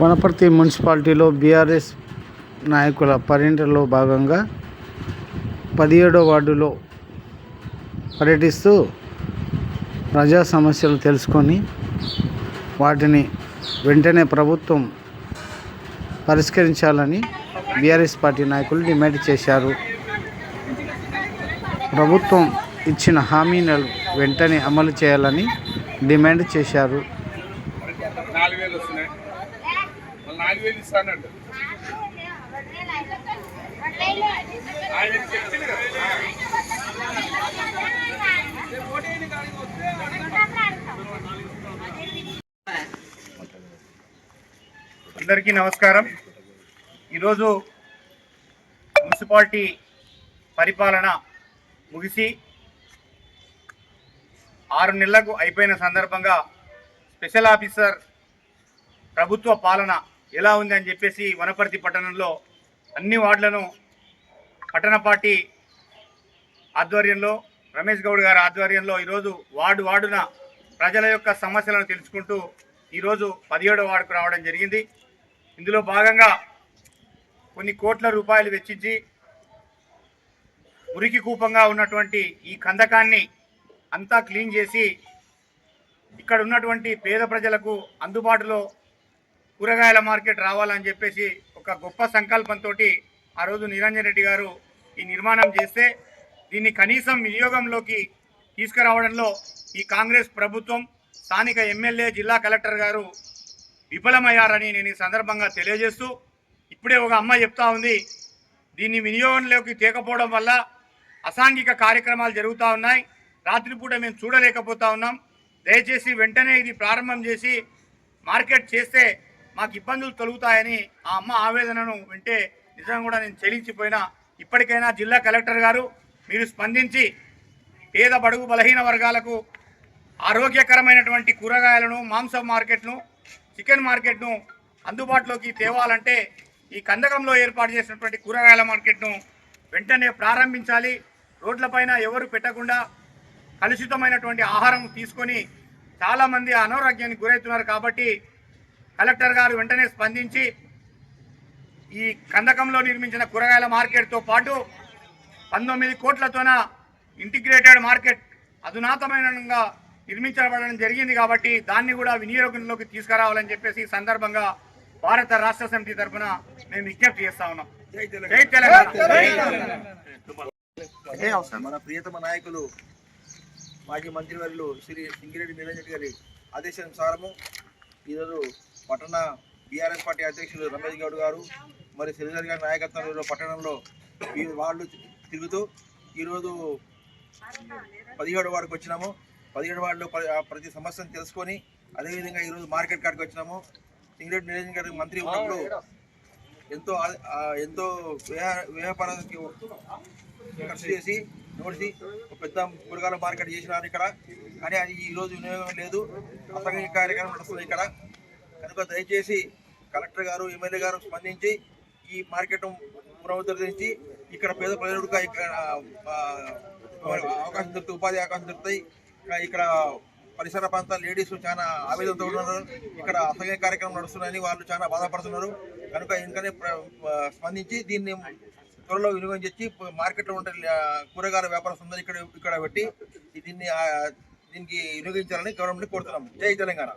వనపర్తి మున్సిపాలిటీలో బీఆర్ఎస్ నాయకుల పర్యటనలో భాగంగా పదిహేడో వార్డులో పర్యటిస్తూ ప్రజా సమస్యలు తెలుసుకొని వాటిని వెంటనే ప్రభుత్వం పరిష్కరించాలని బీఆర్ఎస్ పార్టీ నాయకులు డిమాండ్ చేశారు. ప్రభుత్వం ఇచ్చిన హామీలను వెంటనే అమలు చేయాలని డిమాండ్ చేశారు నాలుగు వేలు వస్తున్నాయి మళ్ళీ నాలుగు వేలు ఇస్తానంట ఆయన చెప్పింది అందరికీ నమస్కారం. ఈరోజు మున్సిపాలిటీ పరిపాలన ముగిసి ఆరు నెలలకు అయిపోయిన సందర్భంగా స్పెషల్ ఆఫీసర్ ప్రభుత్వ పాలన ఎలా ఉంది అని చెప్పేసి వనపర్తి పట్టణంలో అన్ని వార్డులను పట్టణ పార్టీ ఆధ్వర్యంలో రమేష్ గౌడ్ గారి ఆధ్వర్యంలో ఈరోజు వార్డు వార్డున ప్రజల యొక్క సమస్యలను తెలుసుకుంటూ ఈరోజు పదిహేడో వార్డుకు రావడం జరిగింది. ఇందులో భాగంగా కొన్ని కోట్ల రూపాయలు వెచ్చించి ఉరికి కూపంగా ఉన్నటువంటి ఈ కందకాన్ని అంతా క్లీన్ చేసి ఇక్కడ ఉన్నటువంటి పేద ప్రజలకు అందుబాటులో కూరగాయల మార్కెట్ రావాలని చెప్పేసి ఒక గొప్ప సంకల్పంతో ఆ రోజు నిరంజన్ రెడ్డి గారు ఈ నిర్మాణం చేస్తే దీన్ని కనీసం వినియోగంలోకి తీసుకురావడంలో ఈ కాంగ్రెస్ ప్రభుత్వం స్థానిక ఎమ్మెల్యే జిల్లా కలెక్టర్ గారు విఫలమయ్యారని నేను ఈ సందర్భంగా తెలియజేస్తూ ఇప్పుడే ఒక అమ్మ చెప్తా ఉంది. దీన్ని వినియోగంలోకి తేకపోవడం వల్ల అసాంఘిక కార్యక్రమాలు జరుగుతూ ఉన్నాయి. రాత్రిపూట మేము చూడలేకపోతా ఉన్నాం. దయచేసి వెంటనే ఇది ప్రారంభం చేసి మార్కెట్ చేస్తే మాకు ఇబ్బందులు తొలుగుతాయని ఆ అమ్మ ఆవేదనను వింటే నిజంగా కూడా నేను చెల్లించిపోయినా ఇప్పటికైనా జిల్లా కలెక్టర్ గారు మీరు స్పందించి పేద బడుగు బలహీన వర్గాలకు ఆరోగ్యకరమైనటువంటి కూరగాయలను మాంసం మార్కెట్ను చికెన్ మార్కెట్ను అందుబాటులోకి తేవాలంటే ఈ కందకంలో ఏర్పాటు చేసినటువంటి కూరగాయల మార్కెట్ను వెంటనే ప్రారంభించాలి. రోడ్లపైన ఎవరు పెట్టకుండా కలుషితమైనటువంటి ఆహారం తీసుకొని చాలామంది అనారోగ్యానికి గురవుతున్నారు కాబట్టి కలెక్టర్ గారు వెంటనే స్పందించి ఈ కందకంలో నిర్మించిన కూరగాయల మార్కెట్తో పాటు పంతొమ్మిది కోట్లతోన ఇంటిగ్రేటెడ్ మార్కెట్ అధునాతనంగా నిర్మించబడడం జరిగింది కాబట్టి దాన్ని కూడా వినియోగంలోకి తీసుకురావాలని చెప్పేసి ఈ సందర్భంగా భారత రాష్ట్ర సమితి తరఫున మేము విజ్ఞప్తి చేస్తా ఉన్నాం. జై తెలంగాణ. జై అవసరం. మన ప్రియతమ నాయకులు మాజీ మంత్రివర్యులు శ్రీ సింగిరెడ్డి నిరంజన్ గారి ఆదేశానుసారము ఈరోజు పట్టణ బీఆర్ఎస్ పార్టీ అధ్యక్షులు రమేష్ గౌడ్ గారు మరి శ్రీధర్ గారి నాయకత్వంలో పట్టణంలో వాళ్ళు తిరుగుతూ ఈరోజు పదిహేడు వాడికి వచ్చినాము. పదిహేడు వార్డులో ప్రతి సమస్యను తెలుసుకొని అదేవిధంగా ఈరోజు మార్కెట్ కాడికి వచ్చినాము. సింగరెడ్డి నిరంజన్ గారి మంత్రి ఉన్నప్పుడు ఎంతో ఎంతో వ్యాపారానికి ఖర్చు చేసి నోడిసి ఒక పెద్ద కూరగాయల మార్కెట్ చేసినారు ఇక్కడ. కానీ అది ఈరోజు వినియోగం లేదు. అసలు కార్యక్రమం నడుస్తుంది ఇక్కడ. కనుక దయచేసి కలెక్టర్ గారు ఎమ్మెల్యే గారు స్పందించి ఈ మార్కెట్ పునరుద్ధరించి ఇక్కడ పేద ప్రజలకు ఇక్కడ అవకాశం దొరుకుతాయి ఉపాధి అవకాశం దొరుకుతాయి. ఇక్కడ పరిసర ప్రాంతాల లేడీస్ చాలా ఆవేదనతో ఉన్నారు. ఇక్కడ అసహ్య కార్యక్రమం నడుస్తున్నాయని వాళ్ళు చాలా బాధపడుతున్నారు. కనుక ఎందుకనే స్పందించి దీన్ని త్వరలో వినియోగం చేసి మార్కెట్లో ఉండే కూరగాయల వ్యాపారస్తులందరూ ఇక్కడ ఇక్కడ పెట్టి దీన్ని దీనికి వినియోగించాలని గవర్నమెంట్ కోరుతున్నాం. జై తెలంగాణ.